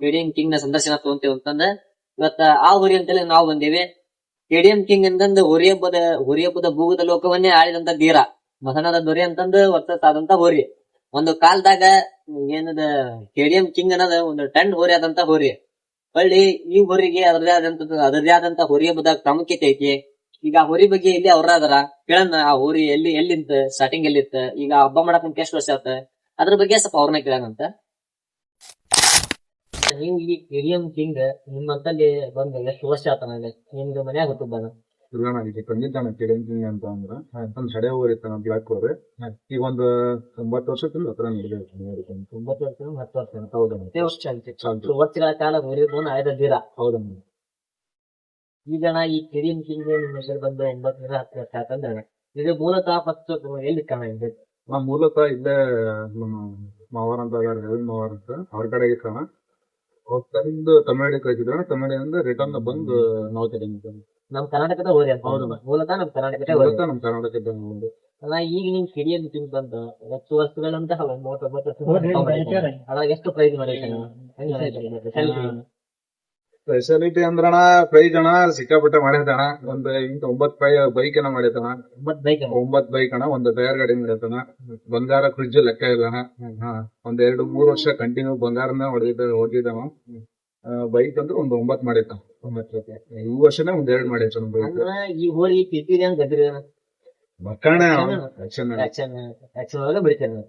KDM ಕಿಂಗ್ನ ಸಂದರ್ಶನ ತಗೊಂತೇವೆ ಅಂತಂದ ಇವತ್ತ ಆ ಹುರಿ ಅಂತೇಳಿ ನಾವು ಬಂದೇವಿ. ಕೆಡಿಎಂ ಕಿಂಗ್ ಅಂತಂದು ಹುರಿ ಹಬ್ಬದ ಹುರಿ ಹಬ್ಬದ ಭೂಗದ ಲೋಕವನ್ನೇ ಆಳಿದಂತ ಧೀರ ಮಸನದ ದೊರೆ ಅಂತಂದು ವರ್ತಾದಂತ ಹೋರಿ. ಒಂದು ಕಾಲದಾಗ ಏನದ ಕೆಡಿಎಂ ಕಿಂಗ್ ಅನ್ನೋದ ಒಂದು ಟನ್ ಹೋರಿ ಆದಂತ ಹೋರಿ. ಹೊಳ್ಳಿ ಈ ಹೋರಿಗೆ ಅದರದೇ ಆದಂತ ಅದರದೇ ಆದಂತ ಹೋರಿ ಹಬ್ಬದ ಪ್ರಾಮುಖ್ಯತೆ ಐತಿ. ಈಗ ಹೋರಿ ಬಗ್ಗೆ ಇಲ್ಲಿ ಅವ್ರ ಅದರ ಕೇಳೋಣ. ಆ ಹೋರಿ ಎಲ್ಲಿ, ಎಲ್ಲಿಂತ ಸ್ಟಾರ್ಟಿಂಗ್ ಎಲ್ಲಿತ್ತ? ಈಗ ಹಬ್ಬ ಮಾಡಕ್ ಎಷ್ಟು ವರ್ಷ ಆತ? ಅದ್ರ ಬಗ್ಗೆ ಸ್ವಲ್ಪ ಅವ್ರನ್ನ ಕೇಳೋಣಂತ ನೀವು ಈ ಕೆಡಿಎಂ ಕಿಂಗ್ ನಿಮ್ಮಂತಲ್ಲಿ ಬಂದ ಎಷ್ಟು ವರ್ಷ ಆತ ನನಗೆ ನಿಮ್ದು ಮನ್ಯಾಗ ಹುಟ್ಟುಬ್ಬನ ಇಲ್ಲ ನನಗೆ ತಂದಿದ್ದಾನೆ ಕಿರಂಕಿಂಗ್ ಅಂತ ಅಂದ್ರ. ಒಂದ್ ಸಡೆ ಹೋಗಿರ್ತಾನ ಅಂತ ಹೋದ್ರೆ ಈಗ ಒಂದು ಒಂಬತ್ತು ವರ್ಷಕ್ಕಿಲ್ಲ ಹತ್ರ ಒಂಬತ್ತು ವರ್ಷ ಹತ್ತು ವರ್ಷ ಹೌದು ಮತ್ತೆ. ವರ್ಷ ಆಯ್ತು. ಸಾಲ್ತು. ವರ್ಷಗಳ ಕಾಲ ಹೋರಿದ್ಬೋನ ಆಯ್ದ ದೀರ. ಹೌದಮ್ಮ ಈಗ ನಾ ಈ ಕಿರಿಯನ್ ಕಿಂಗ್ ನಿಮ್ಮ ಹೆಸರು ಬಂದು ಒಂಬತ್ತು ವರ್ಷ ಹತ್ತು ವರ್ಷ ಆತಂದ್ರೆ ಇದು ಮೂಲತಃ ಫಸ್ಟ್ ಎಲ್ಲಿ ಕಾಣ ಇದೆ? ನಾ ಮೂಲತಃ ಇಲ್ಲೇ ನಮ್ಮ ಮಾವಾರ ಅಂತ ಮಾವಾರ ಅಂತ ಅವ್ರ ಕಡೆ ಇರ್ತಾನ ಕಡೆಯಿಂದ ತಮಿಳ್ನಾಡಿಗೆ ಕಳಿಸಿದ್ರೆ ತಮಿಳಿನಿಂದ ರಿಟರ್ನ್ ಬಂದು ನಾವು ತೆಗೆದಿದ್ದೇವೆ ನಮ್ ಕರ್ನಾಟಕದ ಹೋರಿ ಅಂತ ಹೌದು. ಮೂಲತಃ ನಮ್ ಕರ್ನಾಟಕದ ಹೋರಿ ಮೂಲತಃ ನಮ್ಮ ಕರ್ನಾಟಕದ ಒಂದು ಅಲ್ಲ ಈಗ ನಿಮ್ ಕೆಡಿಎಂ ಕಿಂಗ್ ಬಂದ ಹತ್ತು ವರ್ಷಗಳಂತ ಅದ್ರಾಗ ಎಷ್ಟು ಪ್ರೈಸ್ ಮಾಡಿರ್ತಾನೆ ಸ್ಪೆಷಾಲಿಟಿ ಅಂದ್ರಣ ಪ್ರೈಸ್ ಅಣ್ಣ ಸಿಕ್ಕಾಪಟ್ಟೆ ಮಾಡಿದಣ ಒಂದ್ ಇಂತ ಒಂಬತ್ ಪ್ರೈ ಬೈಕ್ ಏನೋ ಮಾಡಿದಣ ಒಂಬತ್ ಬೈಕ್ ಒಂಬತ್ ಬೈಕ್ ಅಣ್ಣ ಒಂದು ಟೈರ್ ಗಾಡಿ ಮಾಡಿದಣ ಬಂಗಾರ ಫ್ರಿಡ್ಜ್ ಲೆಕ್ಕ ಇಲ್ಲಣ ಹಾ ಒಂದ್ ಎರಡು ಮೂರ್ ವರ್ಷ ಕಂಟಿನ್ಯೂ ಬಂಗಾರನ ಹೊಡೆದಿದ್ದ ಹೊಡೆದಿದ್ದವ ಬೈಕ್ ಅಂದ್ರೆ ಒಂದ್ ಒಂಬತ್ ಮಾಡಿದ್ದ. ಈ ವರ್ಷನೇ ಒಂದ್ ಎರಡ್ ಮಾಡಿತ್ತು ಬೈಕ್ ಅಂದ್ರ ಈ ಹೋರಿ ಪಿಪಿರಿ ಅಂತ ಗದ್ರಿ ಮಕ್ಕಣ ಬಿಡ್ತೇನೆ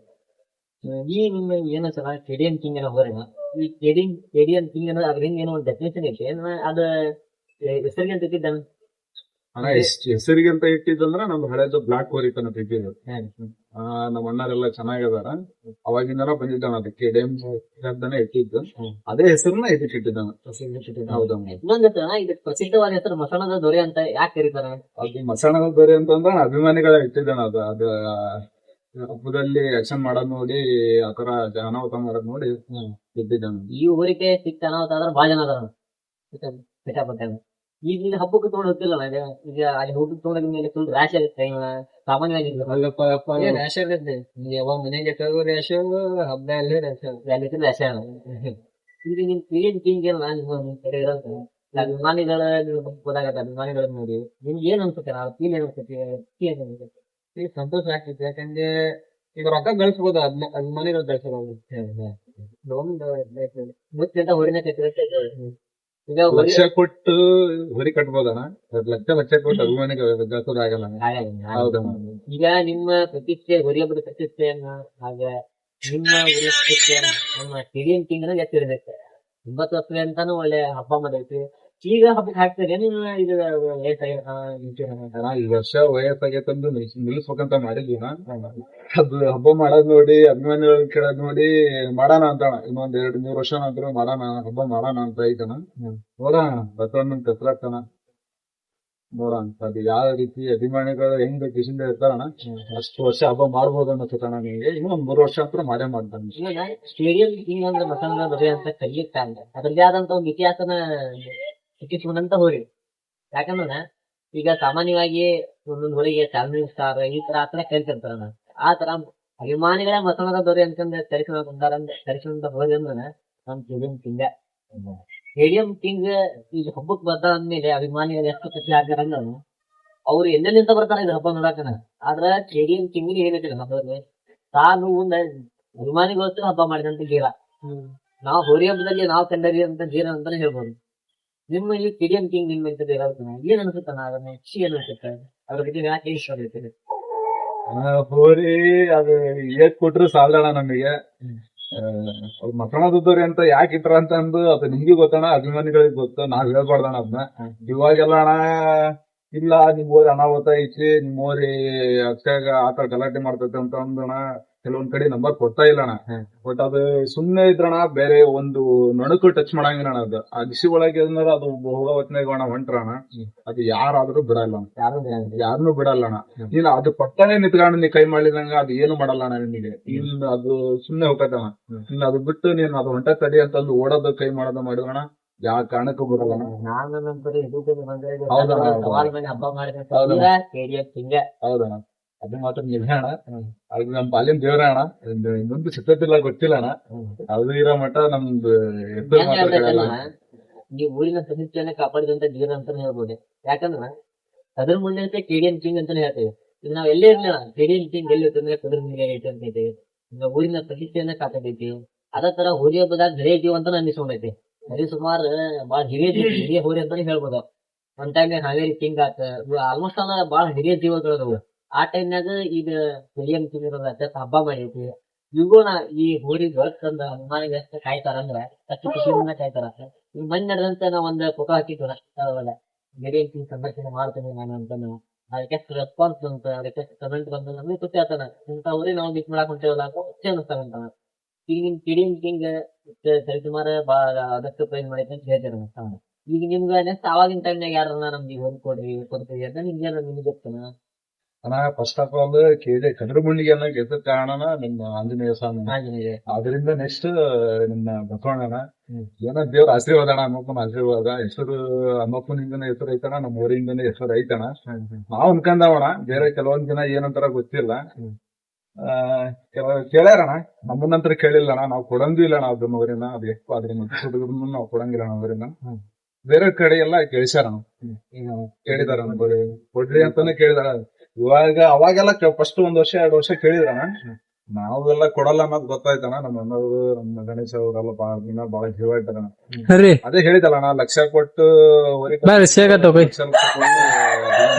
ಈ ನಿಮ್ಮ ಏನು ಸಲ ಕೆಡಿಯನ್ ಕಿಂಗ್ ಎಲ್ಲ ಹೋರಿನ ಈ ಕೆಡಿಯನ್ ಅಂತ ಹಿಂಗ್ ಅನ್ನೋ ಅದ್ರ ಹಿಂದೆ ಏನೋ ಒಂದು ಡೆಫಿನೇಷನ್ ಐತಿ ಏನ್ ಅದ ಹೆಸರಿಗೆ ಅಂತ ಇಟ್ಟಿದ್ದಾನ? ಹೆಸರಿಗೆ ಅಂತ ಇಟ್ಟಿದ್ದಂದ್ರ ನಮ್ ಹಳೇದು ಬ್ಲಾಕ್ ಕೋರಿತನ ತನ ಇದ್ದಿದ್ದು ಆ, ನಮ್ಮ ಅಣ್ಣರೆಲ್ಲ ಚೆನ್ನಾಗಿದಾರ. ಅವಾಗಿಂದನ ಬಂದಿದ್ದಾನ ಅದಕ್ಕೆ ಡೆಮ್ ಅಂತಾನೆ ಇಟ್ಟಿದ್ದು. ಅದೇ ಹೆಸರನ್ನ ಇದಕ್ಕೆ ಇಟ್ಟಿದ್ದಾನ. ಹೌದಮ್ಮ ಇದಕ್ಕೆ ಪ್ರಸಿದ್ಧವಾದ ಹೆಸರು ಮಸಣದ ದೊರೆ ಅಂತ ಯಾಕೆ ಕರೀತಾರ? ಅದು ಮಸಾಣದ ದೊರೆ ಅಂತಂದ್ರ ಅಭಿಮಾನಿಗಳ ಇಟ್ಟಿದ್ದಾನ ಅದು. ಅದು ಹಬ್ಬದಲ್ಲಿ ಆಕ್ಷನ್ ಮಾಡೋದ್ ನೋಡಿ ಆತರ ಅನಾಹುತ ಮಾಡೋದ್ ನೋಡಿ ಇಟ್ಟಿದ್ದಾನ ಈ ಊರಿಗೆ ಸಿಕ್ಕ ಅನಾಹುತ ಆದ್ರೆ ಭಾಳ ಜನ ಅದಾರ. ಈಗ ಇಲ್ಲಿ ಹಬ್ಬಕ್ಕೆ ತೊಗೊಂಡು ಹೋಗ್ತಿಲ್ಲ ಈಗ ಈಗ ಅಲ್ಲಿ ಹೋಗಿ ತೊಗೊಂಡ ಮೇಲೆ ಫುಲ್ ರ್ಯಾಶ್ ಆಗುತ್ತೆ ಸಾಮಾನ್ಯವಾಗಿ ಅಲ್ಲಪ್ಪ ಅಪ್ಪ ರ್ಯಾಶ್ ಆಗುತ್ತೆ ಯಾವಾಗ ಮನೆಗೆ ತಗೋ ರ್ಯಾಶ್ ಹಬ್ಬ ಅಲ್ಲಿ ರ್ಯಾಶ್ ವ್ಯಾಲಿಟಿ ರ್ಯಾಶ್ ಈಗ ನಿಮ್ ಪೀರಿಯಡ್ ಕಿಂಗ್ ಎಲ್ಲ ನಿಮ್ಮ ಕಡೆ ಇರೋದು ಅಭಿಮಾನಿಗಳ ಗೊತ್ತಾಗತ್ತೆ ಅಭಿಮಾನಿಗಳ ನೋಡಿ ನಿಮ್ಗೆ ಏನ್ ಅನ್ಸುತ್ತೆ? ನಾವು ಫೀಲ್ ಏನ್ ಅನ್ಸುತ್ತೆ? ಏನ್ ಅನ್ಸುತ್ತೆ? ಈಗ ಸಂತೋಷ ಆಗ್ತೈತೆ. ಯಾಕಂದ್ರೆ ಈಗ ರೊಕ್ಕ ಗಳಿಸ್ಬೋದು ಅದ್ನ ಅಭಿಮಾನಿಗಳು ಗಳಿಸಬಹುದು ಮುಚ್ಚಿಂತ ಹೊರಿನ ಈಗ ಲಕ್ಷ ಕೊಟ್ಟು ಹೊರಿ ಕಟ್ಬೋದಣ್ಣ? ಲಕ್ಷ ಲಕ್ಷ ಕೊಟ್ಟು ಅಭಿಮಾನಿ ಗಳಿಸೋದು ಆಗಲ್ಲ. ಈಗ ನಿಮ್ಮ ಪ್ರತಿಷ್ಠೆ ಹೊರಿ ಹಬ್ಬದ ಪ್ರತಿಷ್ಠೆಯನ್ನ ಹಾಗೆ ನಿಮ್ಮ ಹೊರಿ ಪ್ರತಿಷ್ಠೆಯನ್ನ ನಮ್ಮ ಕಿಡಿಯನ್ ಕಿಂಗ್ ಎತ್ತಿರ್ಬೇಕು ಒಂಬತ್ತು ವರ್ಷ ಅಂತಾನು ಒಳ್ಳೆ ಹಬ್ಬ ಮಾಡೈತಿ ಈಗ ಹಬ್ಬಕ್ಕೆ ಹಾಕ್ತಾರೆ. ನೀವು ಇದು ಈ ವರ್ಷ ವಯಸ್ಸಾಗೈತಂದು ನಿಲ್ಸ್- ನಿಲ್ಲಿಸ್ಬೇಕಂತ ಮಾಡಿದ್ವಿ. ಅದು ಹಬ್ಬ ಮಾಡದ್ ನೋಡಿ ಅಭಿಮಾನಿಗಳ ಕೇಳೋದ್ ನೋಡಿ ಮಾಡೋಣ ಅಂತ ಇನ್ನೊಂದ್ ಎರಡ್ ಮೂರ್ ವರ್ಷ ನಂತರ ಮಾಡೋಣ ಹಬ್ಬ ಮಾಡೋಣ ಅಂತ ಐತಣ ನೋಡೋಣ ಬಸವಣ್ಣನ ಕಸರಾಗ್ತಾನ. ನೋಡೋಣ ಅದು ಯಾವ ರೀತಿ ಅಭಿಮಾನಿಗಳು ಹೆಂಗ್ ಕಿಶಿಂದ ಇರ್ತಾರಣ. ಅಷ್ಟು ವರ್ಷ ಹಬ್ಬ ಮಾಡ್ಬೋದು ಅನ್ನಿಸ್ತಣ ನಿಮಗೆ ಇನ್ನೊಂದ್ ಮೂರ್ ವರ್ಷ ಅಂತ ಮಾಡೇ ಮಾಡ್ತಾನೆ. ಸ್ಟೇಡಿಯಂ ಹಿಂಗ್ ಅಂದ್ರೆ ಮಸಂದ್ರ ದೊರೆ ಅಂತ ಕಲಿಯುತ್ತಾನೆ ಅದ್ರದ್ದೇ ಆದಂತ ಒಂದು ಇತಿಹಾಸನ ಇಟ್ಟಿಸ್ಕೊಂಡಂತ ಹೋರಿ ಯಾಕಂದ್ರೆ ಈಗ ಸಾಮಾನ್ಯವಾಗಿ ಒಂದೊಂದು ಹೋಳಿಗೆ ಫ್ಯಾಮಿಲಿ ಸ್ಟಾರ್ ಈ ತರ ಆತರ ಕರಿತಿರ್ತಾರ ಆ ತರ ಅಭಿಮಾನಿಗಳ ದೊರೆ ಅಂತಂದ್ರೆ ಕರೆಸ್ಕೊಂಡ್ ಬಂದಾರ ಕರೆಸ್ಕೊಂಡ ಹೋರಿ ಅಂದ್ರೆ ನಮ್ ಸ್ಟೇಡಿಯಂ ಕಿಂಗ. ಸ್ಟೇಡಿಯಂ ಕಿಂಗ್ ಈಗ ಹಬ್ಬಕ್ಕೆ ಬರ್ತಾರ ಅಂದ್ಮೇಲೆ ಅಭಿಮಾನಿಗಳು ಎಷ್ಟು ಖುಷಿ ಆಗ್ತಾರಂದ್ರ ಅವ್ರು ಎಲ್ಲೆಲ್ಲಿಂದ ಬರ್ತಾರ ಇದು ಹಬ್ಬ ನೋಡಕನ. ಆದ್ರ ಸ್ಟೇಡಿಯಂ ಕಿಂಗ್ ಏನಿದ್ರೆ ನಮ್ಮಲ್ಲಿ ತಾನು ಮುಂದ ಅಭಿಮಾನಿಗೋಸ್ಕರ ಹಬ್ಬ ಮಾಡಿದಂತ ಗೀರ ನಾವು ಹೋರಿ ಹಬ್ಬದಲ್ಲಿ ನಾವು ಕಂಡರಿ ಅಂತ ಗೀರ ಅಂತಾನೆ ಹೇಳ್ಬೋದು. ನಿಮ್ಮ ಈ ಕಿಡಿಯಂ ಕಿಂಗ್ ನಿಮ್ಮ ಇರೋದು ಏನ್ ಅನ್ಸುತ್ತ ಅದನ್ನ ಖುಷಿ ಏನ್ ಅನ್ಸುತ್ತೆ? ಅದ್ರ ಬಗ್ಗೆ ಯಾಕೆ ಇಷ್ಟ ಆಗೈತೆ ಹೋರಿ ಅದು ಏಟ್ ಕೊಟ್ರು ಸಾಲದಣ ನಮಗೆ. ಮಕ್ಕಳದವ್ರಿ ಅಂತ ಯಾಕೆ ಇಟ್ರ ಅಂತ ಅಂದು ಅದು ನಿಮ್ಗೆ ಗೊತ್ತಣ ಅಭಿಮಾನಿಗಳಿಗೆ ಗೊತ್ತು. ನಾವ್ ಹೇಳ್ಬಾರ್ದಣ ಅದನ್ನ ಇವಾಗೆಲ್ಲ ಅಣ್ಣ ಇಲ್ಲ ನಿಮ್ ಊರಿ ಅನಾಹುತ ಐತಿ ನಿಮ್ ಊರಿ ಅಷ್ಟಾಗ ಆತರ ಗಲಾಟೆ ಮಾಡ್ತೈತೆ ಅಂತ ಅಂದಣ ಕೆಲವೊಂದ್ ಕಡೆ ನಂಬರ್ ಕೊಡ್ತಾ ಇಲ್ಲ ಅಣ್ಣ. ಬಟ್ ಅದು ಸುಮ್ನೆ ಇದ್ರಣ ಬೇರೆ ಒಂದು ನಣುಕು ಟಚ್ ಮಾಡಂಗಿಲ್ಲ ಅಣ್ಣ ಅದು. ಆ ಬಿಸಿ ಒಳಗೆ ಏನಾರ ಅದು ಹೋಗೋ ಹೊತ್ನಾಗ ಅಣ್ಣ ಹೊಂಟ್ರಣ ಅದು ಯಾರಾದ್ರೂ ಬಿಡಲ್ಲ. ಯಾರು ಯಾರನ್ನೂ ಬಿಡಲ್ಲ ಅಣ್ಣ. ನೀನ್ ಅದು ಪಕ್ಕನೆ ನಿತ್ಕೊಂಡು ನೀ ಕೈ ಮಾಡಿದಂಗ ಅದು ಏನು ಮಾಡಲ್ಲ ಅಣ್ಣ ನಿನಗೆ. ಇನ್ ಅದು ಸುಮ್ನೆ ಹೋಗತ್ತಣ ಇನ್ ಅದು ಬಿಟ್ಟು ನೀನ್ ಅದು ಹೊಂಟ ತಡಿ ಅಂತಂದು ಓಡೋದು ಕೈ ಮಾಡೋದು ಮಾಡಿದಣ ಯಾವ ಕಾರಣಕ್ಕೂ ಬಿಡಲ್ಲ ಅಣ್ಣ. ನಾನು ಹಬ್ಬ ಮಾಡಿದ್ರೆ ಹೌದಣ್ಣ. ಅದು ಮಾತ್ರ ನಿಜ ಅಣ್ಣ ಅದು ನಮ್ ಬಾಲ್ಯನ್ ದೇವ್ರ ಅಣ್ಣ ಇದು ಇನ್ನೊಂದು ಸಿಕ್ಕತ್ತಿಲ್ಲ ಗೊತ್ತಿಲ್ಲ ಅಣ್ಣ ಅದು ಇರೋ ಮಠ ನಮ್ದು ಎದ್ದು ಹೆಂಗ್ ಮಾತಾಡಲ್ಲ ಊರಿನ ಪ್ರತಿಷ್ಠೆಯನ್ನ ಕಾಪಾಡಿದಂತ ಜೀವನ ಅಂತಾನೆ ಹೇಳ್ಬೋದು ಯಾಕಂದ್ರ ಅದ್ರ ಮುಂದೆ ಅಂತ ಕೆಡಿಯನ್ ಕಿಂಗ್ ಅಂತಾನೆ ಹೇಳ್ತೇವೆ ಇದು ನಾವ್ ಎಲ್ಲೇ ಇರ್ಲಿಲ್ಲ ಕೆಡಿಯನ್ ಕಿಂಗ್ ಎಲ್ಲಿ ಅಂತಂದ್ರೆ ಕದ್ರ ಮುಂದೆ ಐತೆ ಅಂತ ಇದ್ದೇವೆ ಈಗ ಊರಿನ ಪ್ರತಿಷ್ಠೆಯನ್ನ ಕಾಪಾಡೈತಿ ಅದ ತರ ಹೋರಿ ಹಬ್ಬದಾಗ ಜೀವ ಅಂತ ಅನಿಸ್ಕೊಂಡೈತಿ ಸರಿ ಸುಮಾರು ಬಾಳ ಹಿರಿಯ ಹಿರಿಯ ಹೋರಿ ಅಂತಾನೆ ಹೇಳ್ಬೋದು ಒಂದ್ ಟೈಮ್ ಹಾವೇರಿ ಕಿಂಗ್ ಆತ ಆಲ್ಮೋಸ್ಟ್ ಅಲ್ಲ ಬಾಳ ಹಿರಿಯ ಜೀವಗಳು ಅದಾವು ಆ ಟೈಮ್ನಾಗ ಈಗ ಕೆಡಿಎನ್ ಕಿಂಗ್ ಇರೋದ ಹಬ್ಬ ಮಾಡೈತಿ ಇವು ನಾ ಈ ಹೋರಿ ತಂದ ಎಷ್ಟ ಕಾಯ್ತಾರ ಅಂದ್ರ, ಅಷ್ಟು ಖುಷಿಯಿಂದ ಕಾಯ್ತಾರ ಈ ಮಣ್ಣು ನಡೆದಂತ ನಾ ಒಂದ್ ಫೋಟೋ ಹಾಕಿದ್ವಿ ಅಷ್ಟಲ್ಲ ಸಂದರ್ಶನ ಮಾಡ್ತೇನೆ ನಾನು ಅಂತ ಅದಕ್ಕೆ ರೆಸ್ಪಾನ್ಸ್ ಅಂತ ಅದಕ್ಕೆ ಕಮೆಂಟ್ ಬಂದ ನಮಗೆ ಖುಷಿ ಆತನ ಇಂಥವ್ರಿ ನಾವು ಮೀಟ್ ಮಾಡಕ್ ಹೊಂಟೇವಲ್ಲ ಖುಷಿ ಅನಿಸ್ತಾವಂತ ಈಗ ನಿಮ್ ಕಿಡಿಯನ್ ಕಿಂಗ್ ಸರಿಸುಮಾರ ಬಾಳ ಅದಕ್ಕೆ ಪ್ರೈಸ್ ಮಾಡೈತೆ ಅಂತ ಹೇಳ್ತಾರೆ ಈಗ ನಿಮ್ಗೆ ನೆಕ್ಸ್ಟ್ ಅವಾಗಿನ ಟೈಮ್ನಾಗ ಯಾರನ್ನ ನಮ್ಗೆ ಹೊಂದ್ಕೊಡ್ರಿ ಕೊಡ್ತೀವಿ ಅಂತ ನಿಮ್ಗೆ ನಿಮ್ಗೆ ಗೊತ್ತನ? ಅಣ್ಣ ಫಸ್ಟ್ ಆಫ್ ಆಲ್ ಕೇಳಿ ಕದ್ರ ಮುಳ್ಳಿಗೆ ಅನ್ನೋ ಗೆದ್ದ ಕಾರಣನ ನಿಮ್ಮ ಆಂಜನೇಯ ಸ್ವಾಮಿ ಆಂಜನೇಯ ಅದರಿಂದ ನೆಕ್ಸ್ಟ್ ನಿಮ್ಮ ಬಸವಣ್ಣನ ಹ್ಮ್. ಏನೋ ದೇವ್ರ ಆಶೀರ್ವಾದ ಅಣ್ಣ ಹನುಮಪ್ಪನ ಆಶೀರ್ವಾದ ಹೆಸರು ಹನುಮಪ್ಪನಿಂದನೇ ಹೆಸರು ಐತಣ ನಮ್ಮ ಊರಿಂದನೇ ಹೆಸರು ಐತಣ ನಾವ್ ಅನ್ಕಂದವಣ ಬೇರೆ ಕೆಲವೊಂದ್ ಜನ ಏನಂತಾರ ಗೊತ್ತಿಲ್ಲ. ಹ್ಮ್. ಆ, ಕೆಲ ಕೇಳ್ಯಾರಣ ನಮ್ಮನ್ನಂತರ ಕೇಳಿಲ್ಲ ಅಣ್ಣ ನಾವು ಕೊಡಂಗೂ ಇಲ್ಲ ಅಣ್ಣ ಅದನ್ನ ಊರಿನ ಅದು ಎಷ್ಟು ಅದ್ರಿಂದ ಹುಡುಗರನ್ನು ನಾವು ಕೊಡಂಗಿಲ್ಲ ಅಣ್ಣ ಊರಿನ ಹ್ಮ್. ಬೇರೆ ಕಡೆ ಎಲ್ಲ ಕೇಳಿಸ್ಯಾರ ಈಗ ಕೇಳಿದಾರ ಕೊಡ್ರಿ ಅಂತಾನೆ ಕೇಳಿದಾರ ಇವಾಗ ಅವಾಗೆಲ್ಲ ಫಸ್ಟ್ ಒಂದ್ ವರ್ಷ ಎರಡು ವರ್ಷ ಕೇಳಿದ್ರಣ. ನಾವೆಲ್ಲ ಕೊಡಲ್ಲ ಅನ್ನೋದು ಗೊತ್ತಾಯ್ತಣ. ನಮ್ಮ ಅಣ್ಣವ್ರು ನಮ್ಮ ಗಣೇಶ ಅವರೆಲ್ಲ ಬಾಳ ಬಾಳ ಜೀವ ಇಟ್ಟಾರಣ ಅದೇ ಹೇಳಿದಲ್ಲ ನಾ ಲಕ್ಷ ಕೊಟ್ಟು ಸಿಗತ್ತ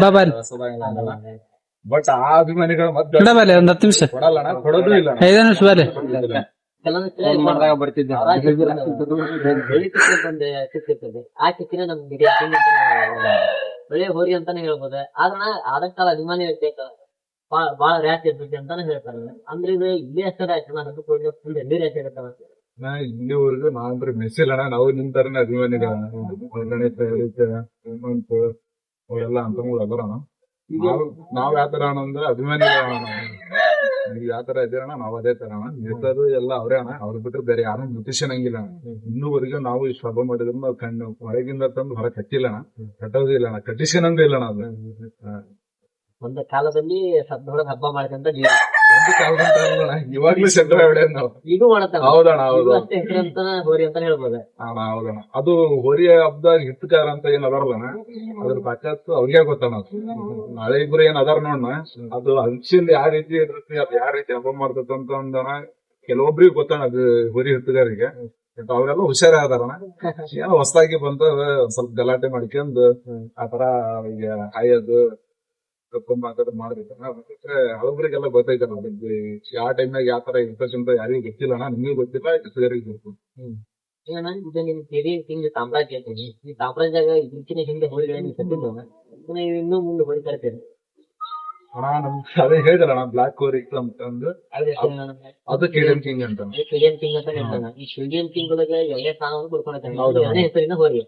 ಬಾ ಬಟ್ ಆ ಅಭಿಮಾನಿಗಳು ಮತ್ತೆ ಒಂದ್ ಹತ್ತು ನಿಮಿಷ. ಕೊಡಲ್ಲ ಅಣ್ಣ ಕೊಡೋದು ಇಲ್ಲ. ಐದು ನಿಮಿಷ ಬರ್ತಿದ್ದೆ. ಆ ಒಳ್ಳೆ ಹೋರಿ ಅಂತಾನೆ ಹೇಳ್ಬೋದು. ಆದ್ರ ಆದಕ್ಕಾಲ ಅಭಿಮಾನಿ ವ್ಯಕ್ತಿ ಬಾಳ ಬಾಳ ರ್ಯಾಚ್ ಇರ್ತೈತಿ ಅಂತಾನೆ ಹೇಳ್ತಾರೆ. ಅಂದ್ರೆ ಇದು ಇಲ್ಲಿ ಅಷ್ಟೇ ರ್ಯಾಚ್ ನಾನು ಫುಲ್ ಎಲ್ಲಿ ರ್ಯಾಚ್ ಇರ್ತಾವ ನಾ ಇಲ್ಲಿವರೆಗೂ ನಾವಂದ್ರೆ ಮೆಸ್ಸಿಲ್ಲ ಅಣ್ಣ ನಾವು ನಿಮ್ ತರನೇ ಅಭಿಮಾನಿಗಳು ಹೇಮಂತ್ ಅವೆಲ್ಲ ಅಂತ ಅದಾರಣ ನಾವ್ ನಾವು ಯಾವ ತರ ಅಣ್ಣ ಅಂದ್ರೆ ಅಭಿಮಾನಿಗಳು ಅಣ್ಣ. ನಾವು. ಯಾವ ತರ ಇದೀರಣ ನಾವ್ ಅದೇ ತರ ಅಣ್ಣ. ಹೆಸರು ಎಲ್ಲ ಅವರೇ ಅಣ್ಣ. ಅವ್ರ ಬಿಟ್ರೆ ಬೇರೆ ಯಾರು ಮುಟ್ಟಿಸಂಗಿಲ್ಲ ಅಣ್ಣ. ಇನ್ನೂವರೆಗೂ ನಾವು ಇಷ್ಟು ಹಬ್ಬ ಮಾಡಿದ್ರು ನಾವು ಕಣ್ಣು ಹೊರಗಿಂದ ತಂದು ಹೊರ ಕಟ್ಟಿಲ್ಲ ಅಣ್ಣ. ಕಟ್ಟೋದು ಇಲ್ಲ ಅಣ್ಣ. ಕಟ್ಟಿಸ್ಕೊಂಡಂಗೂ ಇಲ್ಲ ಅಣ್ಣ ಅದು. ಒಂದು ಕಾಲದಲ್ಲಿ ಸದ್ದೊಳಗ ಹಬ್ಬ ಮಾಡಿದಂತ ಜೀವ ಇವಾಗ್ಲೂ ಚಂದ್ರ ಹೊಡೆಯೋದು ನಾವು ಈಗೂ ಮಾಡತ್ತಾನ ಹೌದಣ್ಣ ಹೌದು. ಅಷ್ಟೇ ಹೆಸರು ಅಂತಾನೆ ಹೋರಿ ಅಂತಾನೆ ಹೇಳ್ಬೋದು. ಅಣ್ಣ ಹೌದಣ್ಣ. ಅದು ಹೊರಿಯ ಹಬ್ಬದ ಹಿತ್ಕಾರ ಅಂತ ಏನ್ ಅದಾರಲ್ಲಣ ಅದ್ರ ಸಾಕ್ಷಾತ್ ಅವ್ರಿಗೆ ಗೊತ್ತಣ್ಣ. ನಾಳೆ ಇಬ್ರು ಏನ್ ಅದಾರ ನೋಡಣ ಅದು ಹಂಚಿಂದ ಯಾವ ರೀತಿ ಇರುತ್ತೆ ಅದ್ ಯಾವ ರೀತಿ ಹಬ್ಬ ಮಾಡ್ತದ ಅಂತ ಅಂದಣ ಕೆಲವೊಬ್ರಿಗೆ ಗೊತ್ತಣ್ಣ ಅದು ಹೋರಿ ಹಿತ್ಕಾರಿಗೆ ಅವರೆಲ್ಲ ಹುಷಾರ ಅದಾರಣ ಏನೋ ಹೊಸದಾಗಿ ಬಂದ ಸ್ವಲ್ಪ ಗಲಾಟೆ ಮಾಡ್ಕೊಂಡು ಆತರ ಈಗ ಹಾಯೋದು ಕರ್ಕೊಂಡ್ ಮಾತಾಡೋದು ಮಾಡ್ಬೇಕಣ್ಣ ಬಿಟ್ರೆ ಹಳಬ್ರಿಗೆಲ್ಲ ಅದ್ರದ್ದು ಯಾವ ಟೈಮ್ನಾಗ ಯಾವ ತರ ಇರ್ತೈತೆ ಅಂತ ಯಾರಿಗೂ ಗೊತ್ತಿಲ್ಲ ನಿಮ್ಗೆ ಗೊತ್ತಿಲ್ಲ ಹಿಟ್ಟಗಾರಿಗೆ ಗೊತ್ತು ನಾನು ಇದು ನಿಮ್ ಕೆರಿ ಹಿಂಗ್ ಸಾಮ್ರಾಜ್ಯ ಅಂತೀನಿ ಈ ಸಾಮ್ರಾಜ್ಯದಾಗ ಇದಕ್ಕಿನ ಹಿಂದೆ ಕಟ್ಟಿದ್ದು ಇನ್ನೂ ಮುಂದೆ ಹೊಡಿತಾ ಕಟ್ತೀರಿ ಅಣ್ಣ ನಮ್ ಅದೇ ಹೇಳಿದಲ್ಲ ಅಣ್ಣ ಬ್ಲಾಕ್ ಕೋರಿ ಅಂತಂದು ಅದು ಕೇಡನ್ ಕಿಂಗ್ ಅಂತ. ಶಿಲ್ಡಿಯನ್ ಕಿಂಗ್ ಅಂತ ಹೇಳ್ತಾನ ಈ ಶಿಲ್ಡಿಯನ್ ಕಿಂಗ್ ಒಳಗೆ ಎರಡನೇ ಸ್ಥಾನವನ್ನು ಹೌದು. ಎರಡನೇ ಹೆಸರಿನ ಹೋರಿ.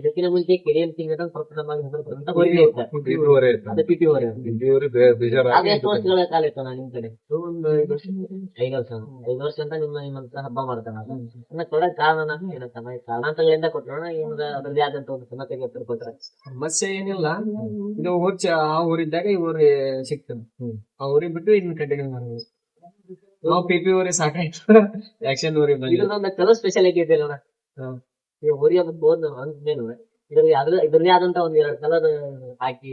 ಇದಕ್ಕಿನ ಮುಂಚೆ ಕೆಡಿಯನ್ ಕಿಂಗ್ ಅಂತ ಪ್ರಪ್ರಥಮವಾಗಿ ಹೆಸರು ಬಂದಂತ ಹೋರಿ ಇರುತ್ತೆ ಇದುವರೆ ಇತ್ತು. ಅದು ಪಿಟಿ ಹೋರಿ ಇದುವರೆ ಬೇ- ಆಗ ಎಷ್ಟು ವರ್ಷಗಳ ಕಾಲ ಇತ್ತು ನಾನು ನಿಮ್ ಕಡೆ. ಒಂದು ಐದು ವರ್ಷ ಐದು ವರ್ಷ ಐದು ವರ್ಷ ಅಂತ ನಿಮ್ಮ ನಿಮ್ಮಂತ ಹಬ್ಬ ಮಾಡ್ತಾನ ಅನ್ನ ಕೊಡಕ್ ಕಾರಣ ಏನಂತಾನ ಈ ಕಾರಣಾಂತರಗಳಿಂದ ಕೊಟ್ಟರೋಣ ಏನಾರ ಅದ್ರದ್ದೇ ಆದಂತ ಒಂದು ಸಮಸ್ಯೆಗೆ ಸಮಸ್ಯೆ ಏನಿಲ್ಲ. ಇದು ಊರ್ ಆ ಊರಿದ್ದಾಗ ಈ ಊರಿ ಸಿಕ್ತದೆ ಅವ್ರಿಗೆ ಬಿಟ್ಟು ಇದನ್ನ ಕಂಟಿನ್ಯೂ ಮಾಡ್ಬೋದು ನಾವು ಪಿ ಪಿ ಊರಿ ಸಾಕಾಯ್ತು ಆಕ್ಷನ್ ಊರಿಗೆ ಬಂದ್ವಿ ಇದ್ರದೊಂದು ಕಲರ್ ಸ್ಪೆಷಾಲಿಟಿ ಇದೆ ಅಲ್ಲ ಈ ಹೋರಿ ಹಬ್ಬದ ಬೋದ್ ಅಂದ್ಮೇಲೆ ಇದ್ರಲ್ಲಿ ಅದ್ರ ಆದಂತ ಒಂದ್ ಎರಡು ಕಲರ್ ಹಾಕಿ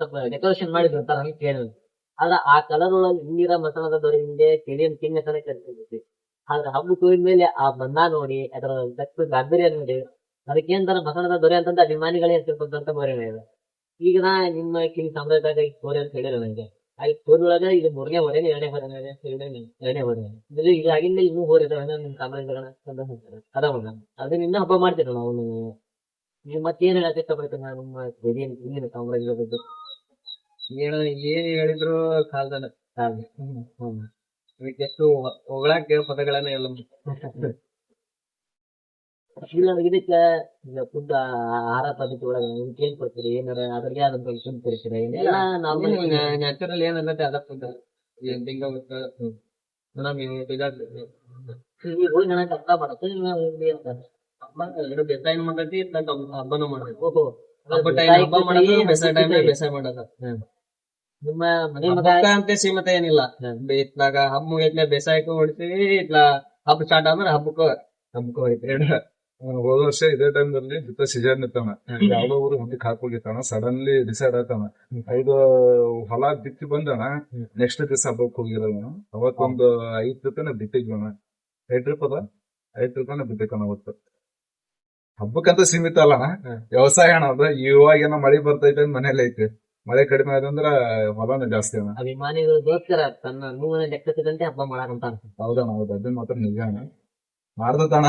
ಸ್ವಲ್ಪ ಡೆಕೋರೇಷನ್ ಮಾಡಿದ್ರು ಅಂತ ನನಗೆ ಕೇಳಿದ್ರು ಆದ್ರೆ ಆ ಕಲರ್ ಒಳಗೆ ಹಿಂದಿರ ಮಸಾಲದ ದೊರೆ ಹಿಂದೆ ಕೆಡಿಯನ್ ಕಿಂಗ್ ಅಂತಾನೆ ಕರಿತಿರ್ತೀವಿ ಆದ್ರೆ ಹಬ್ಬಕ್ಕೆ ಹೋದ್ಮೇಲೆ ಆ ಬಣ್ಣ ನೋಡಿ ಅದರ ದಕ್ಕ ಗಾಂಭೀರ್ಯ ನೋಡಿ ಅದಕ್ಕೇಂತಾರ ಮಸಾಲದ ದೊರೆ ಅಂತಂದ ಅಭಿಮಾನಿಗಳೇ ಇರ್ತಿರ್ತಂತ ಮರಿನ ಇದೆ. ಈಗ ನಾ ನಿಮ್ಮ ಕಿಂಗ್ ಸಾಮ್ರಾಜ್ಯದಾಗ ಈಗ ಹೋರಿ ಅಂತ ಹೇಳಿರ ನನಗೆ ಅಲ್ಲಿ ಹೋರಿ ಒಳಗ ಇದು ಮೂರನೇ ಹೊರೇನೆ ಎರಡನೇ ಹೊರೆ ಎರಡನೇ ಎರಡನೇ ಹೊರೇನೆ. ಇದು ಈಗ ಆಗಿಂದ ಇನ್ನೂ ಹೋರಿ ಇದಾವೆ ನಿಮ್ಮ ಸಾಮ್ರಾಜ್ಯಗಳನ್ನ ಅದ ಮಗ ಅದು ಅದನ್ನ ಹಬ್ಬ ಮಾಡ್ತೀರ ನಾವು ನೀವು ಮತ್ತೇನು ಹೇಳಕ್ಕೆ ಇಷ್ಟಪಡ್ತೀನಿ ನಾನು? ನಿಮ್ಮ ಹಿರಿಯ ಹಿಂದಿನ ಸಾಮ್ರಾಜ್ಯದ ಬಗ್ಗೆ. ಏನು ಏನ್ ಹೇಳಿದ್ರು ಕಾಲದಲ್ಲ ಹ್ಮ್ ಹ್ಮ್. ಹ್ಮ್. ಹೊಗಳಾಕ ಪದಗಳನ್ನ ಎಲ್ಲ ಇಲ್ಲ ಇದಕ್ಕೆ ಫುಡ್ ಆಹಾರ ಪದ್ಧತಿ ಒಳಗ ನಿಮ್ಗೆ ಏನ್ ಕೊಡ್ತೀರಿ ಏನಾರ ಅದ್ರಿಗೆ ಆದಂತ ಫುಡ್ ಕೊಡ್ತೀರಾ ಏನೆಲ್ಲ ನ್ಯಾಚುರಲ್ ಏನಲ್ಲತ್ತೆ ಅದ ಫುಡ್ ಏನ್ ತಿಂಗ ನಮಗೆ ಈಗ ಹೋಗಿ ನನಗೆ ಅರ್ಥ ಮಾಡುತ್ತೆ ನೀವು ಇಲ್ಲಿ ಅಂತ. ಎರಡು ಬೇಸಾಯ ಮಾಡತಿ ಹಬ್ಬನೂ ಮಾಡ್ಬೇಕು ಓಹೋ. ಹಬ್ಬ ಟೈಮ್ ಹಬ್ಬ ಮಾಡೋದು ಬೇಸಾಯ ಟೈಮ್ ಬೇಸಾಯ ಮಾಡೋದು. ನಿಮ್ಮ ಮನೆ ಮಗ ಅಂತ ಸೀಮಿತ ಏನಿಲ್ಲ. ಇತ್ಲಾಗ ಹಬ್ಬ ಮುಗಿತ್ಲೆ ಬೇಸಾಯಕ್ಕೂ ಹೊಡಿತೀವಿ ಇತ್ಲಾ ಹಬ್ಬ ಸ್ಟಾರ್ಟ್ ಆದ್ರೆ ಹಬ್ಬಕ್ಕೂ ಹಬ್ಬಕ್ಕೂ ಎರಡು ಹೋದ ವರ್ಷ ಇದೇ ಟೈಮ್ದಲ್ಲಿ ಬಿತ್ತ ಸಿಜನ್ ಇರ್ತಾನ ಯಾವ್ದೋ ಊರು ಹೊಂದಿಕ್ ಹಾಕೋಗಿರ್ತಾನ ಸಡನ್ಲಿ ಡಿಸೈಡ್ ಆಯ್ತಾನ ಐದು ಹೊಲ ಬಿತ್ತಿ ಬಂದಣ ನೆಕ್ಸ್ಟ್ ದಿವಸ ಹಬ್ಬಕ್ಕೆ ಹೋಗಿರೋನು ಅವತ್ತೊಂದು ಐದ್ ಟ್ರಿಪ್ನ ಬಿತ್ತಿದ್ವಣ ಐದ್ ಟ್ರಿಪ್ ಅದ? ಐದ್ ಟ್ರಿಪ್ನ ಬಿತ್ತಿಕಣ ಅವತ್ತು. ಹಬ್ಬಕ್ಕಂತ ಸೀಮಿತ ಅಲ್ಲ ವ್ಯವಸಾಯ ಅಣ್ಣ ಅದ. ಇವಾಗೇನೋ ಮಳೆ ಬರ್ತೈತೆ ಮನೇಲಿ ಐತಿ. ಮಳೆ ಕಡಿಮೆ ಆಯ್ತಂದ್ರ ಹೊಲನ ಜಾಸ್ತಿ ಅಣ್ಣ. ಅಭಿಮಾನಿಗಳಿಗೋಸ್ಕರ ತನ್ನ ನೋವಿನ ಲೆಕ್ಕದಂತೆ ಹಬ್ಬ ಮಾಡಕ್ಕಂತ ಹೌದಣ್ಣ ಹೌದು. ಅದನ್ನ ಮಾತ್ರ ನಿಜ ಅಣ್ಣ. ಮಾಡ್ದತಣ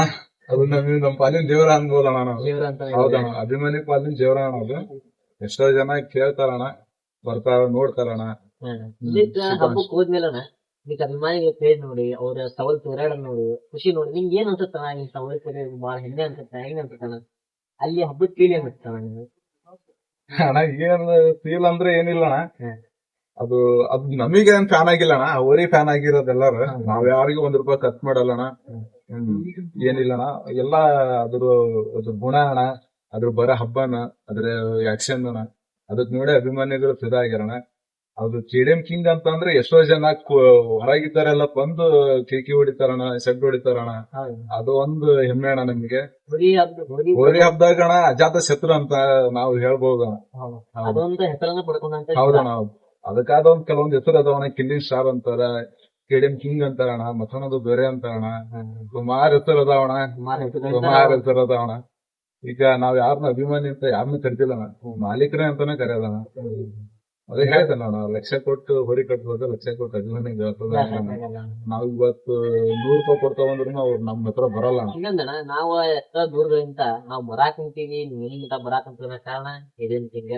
ಅದು ನಮ್ ಪಾಲಿನ್ ಪಾಲಿನ ದೇವರ ಅನ್ಬೋದಣ್ಣ ನಾವು ದೇವ್ರ ಅಂತ ಹೌದಣ್ಣ ಅಭಿಮಾನಿ ಪಾಲಿನ ದೇವ್ರ ಅಣ್ಣ ಅದು. ಎಷ್ಟೋ ಜನ ಕೇಳ್ತಾರಣ ಬರ್ತಾರ ನೋಡ್ತಾರಣ ಇದಕ್ಕ ಹಬ್ಬಕ್ಕೆ ಹೋದ್ಮೇಲನ ಈಗ ಅಭಿಮಾನಿಗಳ ಪೇಜ್ ನೋಡಿ ಅವ್ರ ಸವಲ್ ತೋರಾಡ ನೋಡು ಖುಷಿ ನೋಡಿ ನಿಂಗೆ ಏನ್ ಅನ್ಸುತ್ತ ಈ ಸವಲ್ ಕಡೆ ಬಾಳ ಹೆಮ್ಮೆ ಅನ್ಸುತ್ತ ಹೆಂಗ್ ಅನ್ಸುತ್ತಣ ಅಲ್ಲಿ ಹಬ್ಬದ ಫೀಲ್ ಅನ್ಸುತ್ತಣ ನಿಮ್ಗೆ? ಅಣ್ಣ ಏನ್ ಫೀಲ್ ಅಂದ್ರೆ ಏನಿಲ್ಲ ಅಣ್ಣ. ಅದು ಅದು ನಮಗೆ ಏನ್ ಫ್ಯಾನ್ ಆಗಿಲ್ಲ ಅಣ್ಣ ಅವರೇ ಫ್ಯಾನ್ ಆಗಿರೋದೆಲ್ಲಾರು ನಾವ್ ಯಾರಿಗೂ ಒಂದ್ ರೂಪಾಯಿ ಖರ್ಚು ಮಾಡಲ್ಲ ಅಣ್ಣ. ಏನಿಲ್ಲ ಎಲ್ಲಾ ಅದ್ರ ಅದ್ರ ಗುಣ ಅಣ್ಣ ಅದ್ರ ಬರ ಹಬ್ಬನ ಅದ್ರ ಆಕ್ಷನ್ ಅಣ್ಣ ಅದಕ್ ನೋಡಿ ಅಭಿಮಾನಿಗಳು ಫಿದಾ ಆಗ್ಯಾರಣ ಅದು ಸ್ಟೇಡಿಯಂ ಕಿಂಗ್ ಅಂತ ಅಂದ್ರೆ ಎಷ್ಟೋ ಜನ ಹೊರಗಿದ್ದಾರೆಲ್ಲ ಬಂದು ಕಿಕಿ ಹೊಡಿತಾರಣ ಸೆಡ್ ಹೊಡಿತಾರಣ. ಅದು ಒಂದು ಹೆಮ್ಮೆ ಅಣ್ಣ ನಮ್ಗೆ. ಹೋರಿ ಹಬ್ಬ ಹೋರಿ ಹೋರಿ ಹಬ್ಬದಾಗ ಅಜಾತ ಶತ್ರು ಅಂತ ನಾವು ಹೇಳ್ಬೋದು ಅಣ್ಣ. ಹೌದು. ಹೌದು. ಅದೊಂದು ಹೌದಣ್ಣ ಹೌದು. ಅದಕ್ಕಾದ ಒಂದ್ ಕೆಲವೊಂದ್ ಹೆಸರು ಅದಾವಣ ಕಿಲ್ಲಿ ಸ್ಟಾರ್ ಅಂತಾರ. ಸ್ಟೇಡಿಯಂ ಕಿಂಗ್ ಅಂತಾರಣ ಮತ್ತೊಂದು ಬೇರೆ ಅಂತಾರಣ ಸುಮಾರು ಹೆಸರು ಅದಾವಣ ಸುಮಾರು ಹೆಸರು ಅದಾವಣ ಈಗ ನಾವ್ ಯಾರನ್ನ ಅಭಿಮಾನಿ ಅಂತ ಯಾರನ್ನ ಕರಿತಿಲ್ಲ ಮಾಲೀಕರೇ ಅಂತಾನೆ ಕರೆಯೋದಣ್ಣ. ಅದೇ ಹೇಳ್ತೇನೆ ನಾನು ಲಕ್ಷ ಕೊಟ್ಟು ಹೊರಿ ಕಟ್ಟುವಾಗ ಲಕ್ಷ ಕೊಟ್ಟು ಅಭಿಮಾನಿ ಗಳಿಸ್ತದ ನಾವ್ ಇವತ್ತು ನೂರ್ ರೂಪಾಯಿ ಕೊಡ್ತಾವಂದ್ರು ಅವ್ರು ನಮ್ ಹತ್ರ ಬರಲ್ಲ. ಹಿಂಗಂದಣ ನಾವು ಎಷ್ಟ ದೂರದಿಂದ ನಾವು ಬರಾಕ್ ನೀವು ಎಲ್ಲಿ ಮಟ ಬರಾಕ್ ಕಾರಣ ಇದೇನ್ ಹಿಂಗ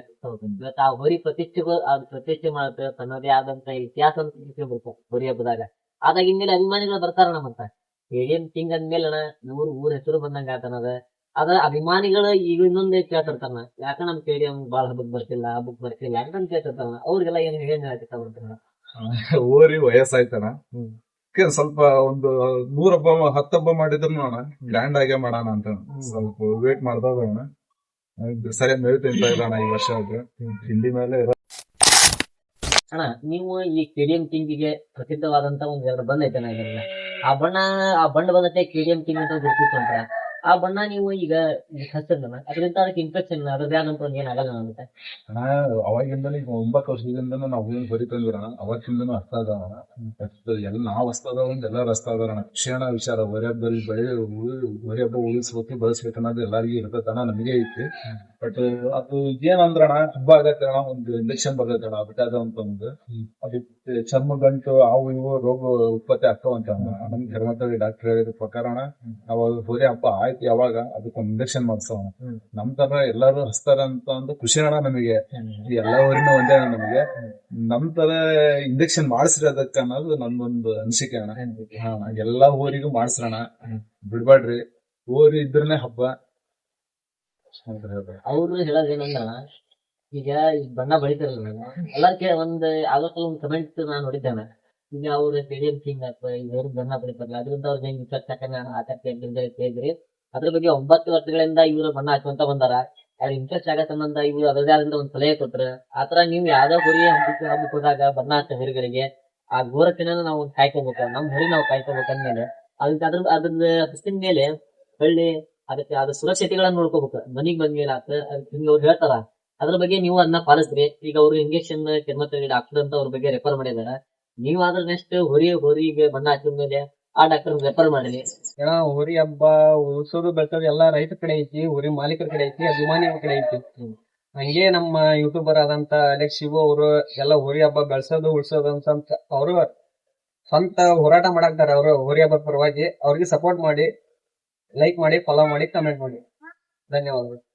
ಇವತ್ತು ಆ ಹೊರಿ ಪ್ರತಿಷ್ಠೆಗೂ ಅದ್ ಪ್ರತಿಷ್ಠೆ ಮಾಡುತ್ತೆ ತನ್ನದೇ ಆದಂತ ಇತಿಹಾಸ ಅಂತ ತಿಳ್ಕೊಬೇಕು ಹೋರಿ ಹಬ್ಬದಾಗ. ಆದಾಗ ಇನ್ಮೇಲೆ ಅಭಿಮಾನಿಗಳು ಬರ್ತಾರ ಮತ್ತ. ಏನ್ ತಿಂಗ್ ಅಂದ್ಮೇಲೆ ಅಣ್ಣ ಊರ್ ಊರ್ ಹೆಸರು ಬಂದಂಗ ಆತನದ ಅದ ಅಭಿಮಾನಿಗಳು ಈಗ ಇನ್ನೊಂದೇ ಕೇಳ್ತಿರ್ತಾನ ಯಾಕ ನಮ್ ಸ್ಟೇಡಿಯಂ ಬಾಳ ಹಬ್ಬಕ್ ಬರ್ತಿಲ್ಲ ಹಬ್ಬಕ್ ಬರ್ತಿಲ್ಲ ಯಾಕಂತ ಕೇಳ್ತಿರ್ತಾನ ಅವ್ರಿಗೆಲ್ಲ ಏನ್ ಏನ್ ವಯಸ್ಸಾಯ್ತಣ್ಣ ಹ್ಮ್. ಅದಕ್ಕೆ ಸ್ವಲ್ಪ ಒಂದು ನೂರ ಹಬ್ಬ ಹತ್ತು ಹಬ್ಬ ಮಾಡಿದ್ರು ಅಣ್ಣ ಗ್ರ್ಯಾಂಡ್ ಆಗೇ ಮಾಡೋಣ ಅಂತ. ಸ್ವಲ್ಪ ವೇಟ್ ಮಾಡ್ದಾಗ ಸರಿಯಾಗಿ ಮೇವು ತಿಂತಾ ಅಣ್ಣ ಈ ವರ್ಷ ಹಿಂದಿ ಮೇಲೆ ಅಣ್ಣ ನೀವು ಈ ಕೆಡಿಎಂ ಕಿಂಗಿಗೆ ಪ್ರಸಿದ್ಧವಾದಂತ ಒಂದ್ ಎರಡು ಬಣ್ಣ ಐತೆ ಇದರಲ್ಲಿ? ಆ ಬಣ್ಣ ಆ ಬಣ್ಣ ಬಂದತ್ತೆ ಕೆಡಿಎಂ ಕಿಂಗ್ ಅಂತ ಗುರುತಿಸ್ಕೊಂಡ್ರೆ? ಆ ಬಣ್ಣ ನೀವು ಈಗ ಹಚ್ಚಿದ್ರಲ್ಲ ಅದರಿಂದ ಅದಕ್ಕೆ ಇನ್ಫೆಕ್ಷನ್ ಅದ್ರದ್ದು ಆದಂತ ಒಂದು ಏನ್ ಅಂತ ಅಣ್ಣ, ಅವಾಗಿಂದಲೇ ಈಗ ಒಂಬತ್ತು ವರ್ಷದಿಂದ ನಾವು ಏನು ಬರೀ ತಂದಿರೋಣ ಅವತ್ತಿಂದನೂ ಅರ್ಥ ಅದಾವಣ ಎಲ್ಲ ನಾವು ಅಸ್ತ ಅದಾವ ಎಲ್ಲಾರು ಅಸ್ತ ಅದಾರಣ ಶಿಕ್ಷಣ ವಿಚಾರ ಹೊರೆ ಹಬ್ಬದಲ್ಲಿ ಬೆಳೆ ಹಬ್ಬ ಉಳಿಸ್ಬೇಕು, ಬಳಸ್ಬೇಕು ಅನ್ನೋದು ಎಲ್ಲರಿಗೂ ಇರ್ತದಣ್ಣ ನಮಗೆ ಐತಿ. ಬಟ್ ಅದು ಏನಂದ್ರಣ ಹಬ್ಬ ಆಗತ್ತಣ ಒಂದು ಇಂಜೆಕ್ಷನ್ ಬರ್ತೈತಣ ಅದಕ್ಕಾದ ಅಂತ ಒಂದು. ಅದಕ್ಕೆ ಚರ್ಮ ಗಂಟು ಅವು ಇವು ರೋಗ ಉತ್ಪತ್ತಿ ಆಗ್ತಾವಂತ ನಮ್ ಧರ್ಮದಲ್ಲಿ ಡಾಕ್ಟರ್ ಹೇಳಿದ ಪ್ರಕಾರ ನಾವು ಅದು ಹೋರಿ ಹಬ್ಬ ಆಯ್ತು ಯಾವಾಗ ಅದಕ್ಕೊಂದು ಇಂಜೆಕ್ಷನ್ ಮಾಡಿಸೋಣ. ನಮ್ ತರ ಎಲ್ಲಾರು ಹಸ್ತಾರ ಅಂತ ಒಂದು ಖುಷಿ ಅಣ್ಣ ನಮಗೆ. ಎಲ್ಲಾ ಊರಿನ ಒಂದೇ ನಮಗೆ. ನಮ್ ತರ ಇಂಜೆಕ್ಷನ್ ಮಾಡಿಸ್ರಿ ಅದಕ್ಕೆ ಅನ್ನೋದು ನಂದೊಂದು ಅನಿಸಿಕೆ ಅಣ್ಣ. ಎಲ್ಲಾ ಊರಿಗೂ ಮಾಡಿಸ್ರಣ ಬಿಡ್ಬೇಡ್ರಿ ಊರಿ ಇದ್ರನೆ ಹಬ್ಬ. ಅವ್ರು ಹೇಳೋದೇನಂದ್ರ ಈಗ ಈ ಬಣ್ಣ ಬಳಿತಾರಲ್ಲ ನಾನು ಎಲ್ಲಾರ್ ಕೇ ಒಂದ್ ಆಗಸ್ಟ್ ಒಂದ್ ಕಮೆಂಟ್ ನಾನು ನೋಡಿದ್ದೇನೆ. ಈಗ ಅವ್ರ ಸ್ಟೇಡಿಯಂ ಕಿಂಗ್ ಅಥವಾ ಈ ಬಣ್ಣ ಬಳಿತಾರಲ್ಲ, ಅದ್ರಿಂದ ಅವ್ರ ಹೆಂಗ್ ವಿಚಾರ ಆಸಕ್ತಿ ಅಂತ ಹೇಳಿದ್ರಿ, ಅದ್ರ ಬಗ್ಗೆ ಒಂಬತ್ತು ವರ್ಷಗಳಿಂದ ಇವ್ರ ಬಣ್ಣ ಹಾಕೊಂತ ಬಂದಾರ. ಅವ್ರ ಇಂಟ್ರೆಸ್ಟ್ ಆಗೋ ಸಂಬಂಧ ಇವ್ರು ಅದರದೇ ಆದಂತ ಒಂದ್ ಸಲಹೆ ಕೊಟ್ರ. ಆತರ ನೀವು ಯಾವ್ದೋ ಗುರಿ ಹಬ್ಬಕ್ಕೆ ಹೋದಾಗ ಬಣ್ಣ ಹಚ್ಚ ಹುರಿಗಳಿಗೆ ಆ ಘೋರತಿನ ನಾವು ಕಾಯ್ಕೋಬೇಕು. ನಮ್ ಹುರಿ ನಾವು ಕಾಯ್ಕೋಬೇಕಂದ್ಮೇಲೆ ಅದಕ್ಕೆ ಅದ್ರ ಅದ್ರ ಮೇಲೆ, ಹೊಳ್ಳಿ ಅದಕ್ಕೆ ಅದ್ರ ಸುರಕ್ಷತೆಗಳನ್ನ ನೋಡ್ಕೋಬೇಕು. ಮನಿಗ್ ಬಂದ್ಮೇಲೆ ಆತ ಹಿಂಗ ಹಿಂಗ್ ಅವ್ರು ಹೇಳ್ತಾರ ಅದ್ರ ಬಗ್ಗೆ ನೀವು ಅದನ್ನ ಪಾಲಿಸ್ರಿ. ಈಗ ಅವ್ರು ಇಂಜೆಕ್ಷನ್ ಕೆಮ್ಮತ್ತಲ್ಲಿ ಡಾಕ್ಟರ್ ಅಂತ ಅವ್ರ ಬಗ್ಗೆ ರೆಫರ್ ಮಾಡಿದಾರ. ನೀವು ಅದ್ರ ನೆಕ್ಸ್ಟ್ ಹೊರಿ ಹೊರಿಗೆ ಬಣ್ಣ ಹಾಕಿದ ಮೇಲೆ ಆ ಡಾಕ್ಟರ್ ರೆಫರ್ ಮಾಡ್ರಿ. ಹೋರಿ ಹಬ್ಬ ಉಳ್ಸೋದು ಬೆಳ್ಸೋದು ಎಲ್ಲಾ ರೈತರ ಕಡೆ ಐತಿ ಹೊರಿ ಮಾಲೀಕರ ಕಡೆ ಐತಿ ಅಭಿಮಾನಿಗಳ ಕಡೆ ಐತಿ. ಹಂಗೆ ನಮ್ಮ ಯೂಟ್ಯೂಬರ್ ಆದಂತ ಅಲೆಕ್ಸ್ ಶಿವು ಅವರು ಎಲ್ಲ ಹೊರಿ ಹಬ್ಬ ಬೆಳ್ಸೋದು ಉಳ್ಸೋದು ಅಂತ ಅವರು ಸ್ವಂತ ಹೋರಾಟ ಮಾಡಾಕ್ತಾರ ಅವರು ಹೊರಿ ಹಬ್ಬದ ಪರವಾಗಿ. ಅವ್ರಿಗೆ ಸಪೋರ್ಟ್ ಮಾಡಿ ಲೈಕ್ ಮಾಡಿ ಫಾಲೋ ಮಾಡಿ ಕಮೆಂಟ್ ಮಾಡಿ. ಧನ್ಯವಾದಗಳು.